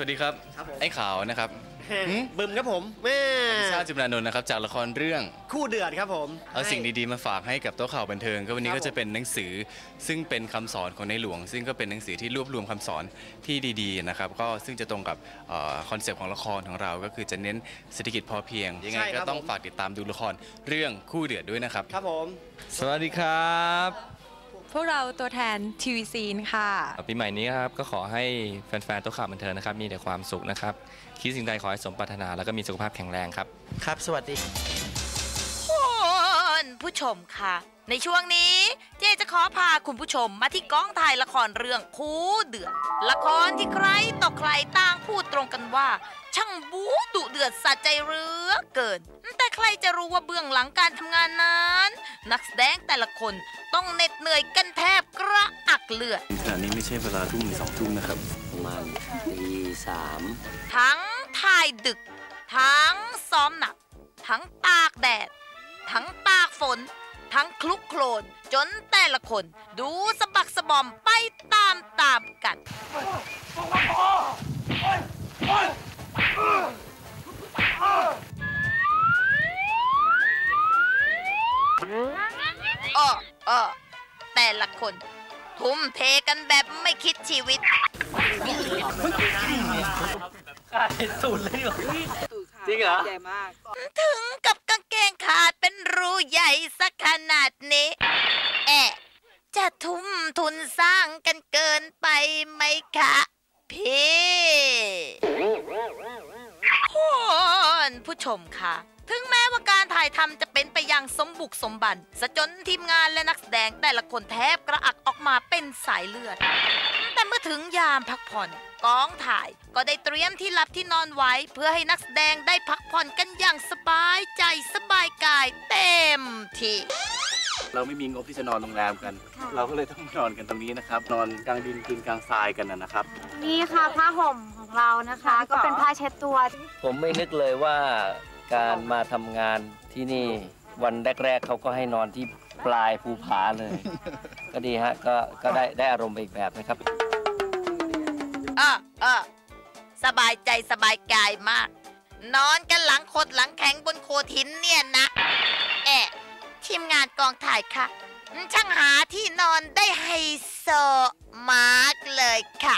วัสดีครับ ครับผม ไอ้ขาวนะครับ หืม บึมครับผมแม่ชาติจุฬานนท์นะครับจากละครเรื่อง คู่เดือดครับผม เอาสิ่งดีๆมาฝากให้กับโต๊ะข่าวบันเทิงก็วันนี้ครับก็จะเป็นหนังสือซึ่งเป็นคำสอนของในหลวง ซึ่งก็เป็นหนังสือที่รวบรวมคำสอนที่ดีๆนะครับก็ซึ่งจะตรงกับคอนเซปต์ของละครของเรา ก็คือจะเน้นเศรษฐกิจพอเพียงยังไงก็ต้องฝากติดตามดูละครเรื่องคู่เดือดด้วยนะครับ ครับผม สวัสดีครับ พวกเราตัวแทนทีวีซีนค่ะ ปีใหม่นี้ครับก็ขอให้แฟนๆโตัวข่าวบันเทิงนะครับ มีแต่ความสุขนะครับ คิดสิ่งใดขอให้สมปรารถนา แล้วก็มีสุขภาพแข็งแรงครับ ครับ สวัสดีคุณผู้ชมค่ะ ในช่วงนี้เจ๊จะขอพาคุณผู้ชมมาที่กองถ่ายละครเรื่องคู่เดือดละครที่ใครต่อใครต่างพูดตรงกันว่า ช่างบู๊ดุเดือดสะใจเหลือเกิน แต่ใครจะรู้ว่าเบื้องหลังการทำงานนั้น นักแสดงแต่ละคนต้องเหน็ดเหนื่อยกันแทบกระอักเลือดขณะนี้ไม่ใช่เวลาทุ่มสองทุ่มนะครับ ประมาณตีสามทั้งถ่ายดึก ทั้งซ้อมหนัก ทั้งตากแดด ทั้งตากฝน ทั้งคลุกโคลนจนแต่ละคน ดูสะบักสะบอมไปตามตามๆกัน อ้ออ้อแต่ละคนทุ่มเทกันแบบไม่คิดชีวิตจริงเหรอใหญ่มาก ถึงกับกางเกงขาดเป็นรูใหญ่สักขนาดนี้ แอะจะทุ่มทุนสร้างกันเกินไปไหมคะพี่คุณผู้ชมค่ะ ถึงแม้ว่าการถ่ายทำจะเป็นไปอย่างสมบุกสมบันซะจนทีมงานและนักแสดงแต่ละคนแทบกระอักออกมาเป็นสายเลือด แต่เมื่อถึงยามพักผ่อนกองถ่ายก็ได้เตรียมที่หลับที่นอนไว้ เพื่อให้นักแสดงได้พักผ่อนกันอย่างสบายใจสบายกายเต็มที่เราไม่มีงบที่จะนอนโรงแรมกัน เราก็เลยต้องมานอนกันตรงนี้นะครับ นอนกลางดินกินกลางทรายกันนะนะครับ นี่ค่ะผ้าห่มของเรานะคะ ก็เป็นผ้าเช็ดตัว ผมไม่นึกเลยว่า การมาทำงานที่นี่วันแรก ๆเขาก็ให้นอนที่ปลายภูผาเลย ก็ดีฮะก็ก็ได้ได้อารมณ์ไปอีกแบบนะครับ เออเออสบายใจสบายกายมาก นอนกันหลังคดหลังแข็งบนโคทินเนี่ยนะแอะทีมงานกองถ่ายค่ะ ช่างหาที่นอนได้ไฮโซมากเลยค่ะ